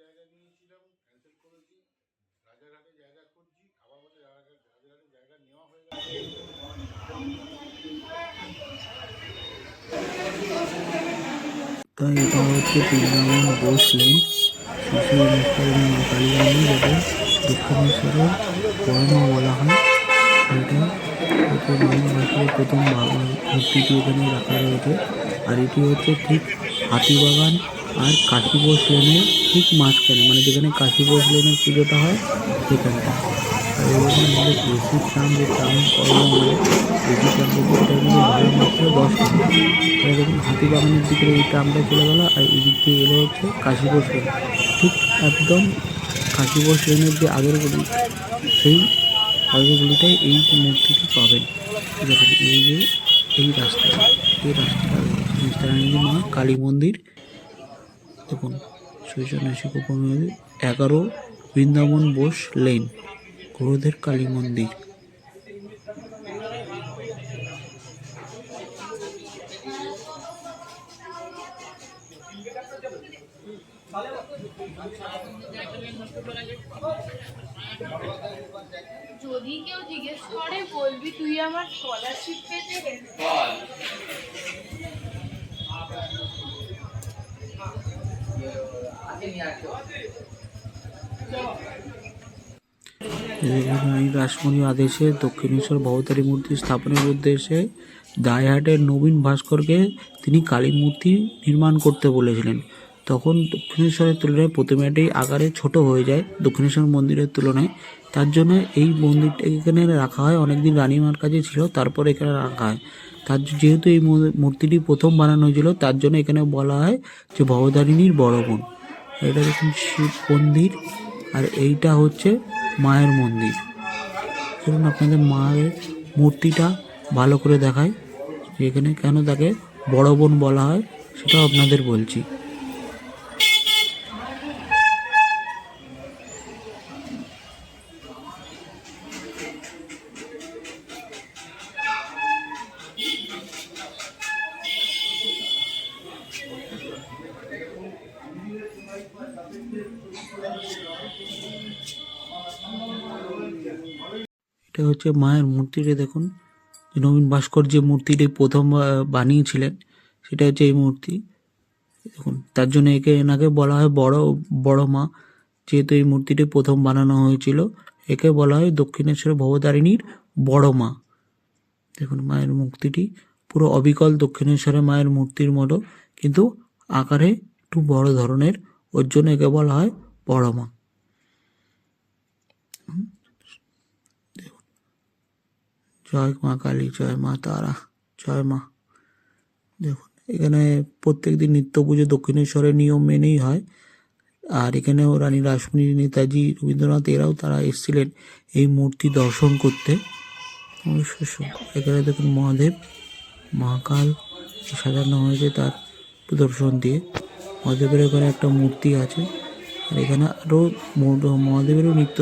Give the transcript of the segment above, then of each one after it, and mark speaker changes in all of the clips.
Speaker 1: জায়গা নিয়েছিলাম ক্যান্সেল করেছি। রাজারহাটে জায়গা খুঁজছি আবার বলে রাজারহাটে রাজারহাটে জায়গা নেওয়া হয়ে গেছে
Speaker 2: তাই এটা হচ্ছে বৃন্দাবন বোস লেন শিশু অনুষ্ঠান মা কালীবাড়ি যেটা দক্ষিণেশ্বরের বর্মা বলা হয় এটা হচ্ছে বাংলাদেশের প্রথম বাবা মূর্তিটি এখানে রাখা রয়েছে আর এটি হচ্ছে ঠিক হাতিবাগান আর কাশীবোস লেনের ঠিক মাঝখানে মানে যেখানে কাশীবোস লেনের পুজোটা হয় সেখানটা আর দিকে এই ট্রামটা চলে গেল আর এই দিক দিয়ে এলো হচ্ছে কাশীবোস লেন ঠিক একদম কাশীবোস লেনের যে আগের গলি সেই আগের এই মূর্তিটি পাবেন এই যে এই রাস্তাটা এই রাস্তাটা মা কালী মন্দির দেখুন শিখোপন এগারো বৃন্দাবন বোস লেন গুরুদের কালী মন্দির।
Speaker 3: যদি কেউ জিজ্ঞেস করে বলবি তুই আমার স্কলারশিপ পেতে?
Speaker 2: এই রাসমণি আদেশে দক্ষিণেশ্বর ভবতারী মূর্তি স্থাপনের উদ্দেশ্যে দায়হাটের নবীন ভাস্করকে তিনি কালী মূর্তি নির্মাণ করতে বলেছিলেন। তখন দক্ষিণেশ্বরের তুলনায় প্রতিমাটি আকারে ছোট হয়ে যায় দক্ষিণেশ্বর মন্দিরের তুলনায়। তার জন্য এই মন্দিরটা এখানে রাখা হয়। অনেকদিন রানীমার কাছে ছিল, তারপর এখানে রাখা হয়। তার যেহেতু এই মূর্তিটি প্রথম বানানো হয়েছিল, তার জন্য এখানে বলা হয় যে ভবতারিণীর বড় বোন। এটা দেখুন শিব মন্দির। আর এইটা হচ্ছে মায়ের মন্দির। চলুন আপনাদের মায়ের মূর্তিটা ভালো করে দেখায় এখানে কেন তাকে বড় বোন বলা হয়, সেটাও আপনাদের বলছি। এটা হচ্ছে মায়ের মূর্তিটা দেখুন। নবীন ভাস্কর যে মূর্তিটি প্রথম বানিয়েছিলেন, সেটা হচ্ছে এই মূর্তি। দেখুন, তার জন্য একে, এনাকে বলা হয় বড় বড় মা। যেহেতু এই মূর্তিটি প্রথম বানানো হয়েছিল, একে বলা হয় দক্ষিণেশ্বর ভবতারিণীর বড় মা। দেখুন, মায়ের মূর্তিটি পুরো অবিকল দক্ষিণেশ্বরের মায়ের মূর্তির মতো, কিন্তু আকারে একটু বড় ধরনের। ওর জন্য একে বলা হয় বড় মা। জয় মা কালী, জয় মা তারা, জয় মা। দেখুন, এখানে প্রত্যেক দিন নিত্য পুজো দক্ষিণেশ্বরের নিয়ম মেনেই হয়। আর এখানেও রানী রাসমণি, নেতাজি, রবীন্দ্রনাথ এরাও তারা এসেছিলেন এই মূর্তি দর্শন করতে। এখানে দেখুন মহাদেব, মহাকাল, সাজানো হয়েছে তার প্রদর্শন দিয়ে। মহাদেবের এখানে একটা মূর্তি আছে। আর এখানে আরও মহাদেবেরও নিত্য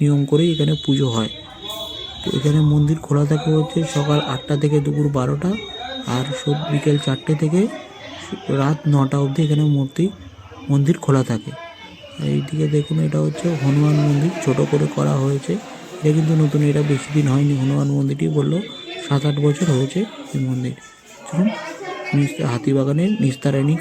Speaker 2: নিয়ম করেই এখানে পুজো হয়। তো এখানে মন্দির খোলা থাকে হচ্ছে সকাল আটটা থেকে দুপুর বারোটা আর সব বিকেল চারটে থেকে রাত নটা অবধি এখানে মূর্তি, মন্দির খোলা থাকে। এইদিকে দেখুন এটা হচ্ছে হনুমান মন্দির, ছোট করে করা হয়েছে। এটা কিন্তু নতুন, এটা বেশি দিন হয়নি, হনুমান মন্দিরটি বলল সাত আট বছর হয়েছে এই মন্দির। চলুন হাতিবাগানের নিস্তারানী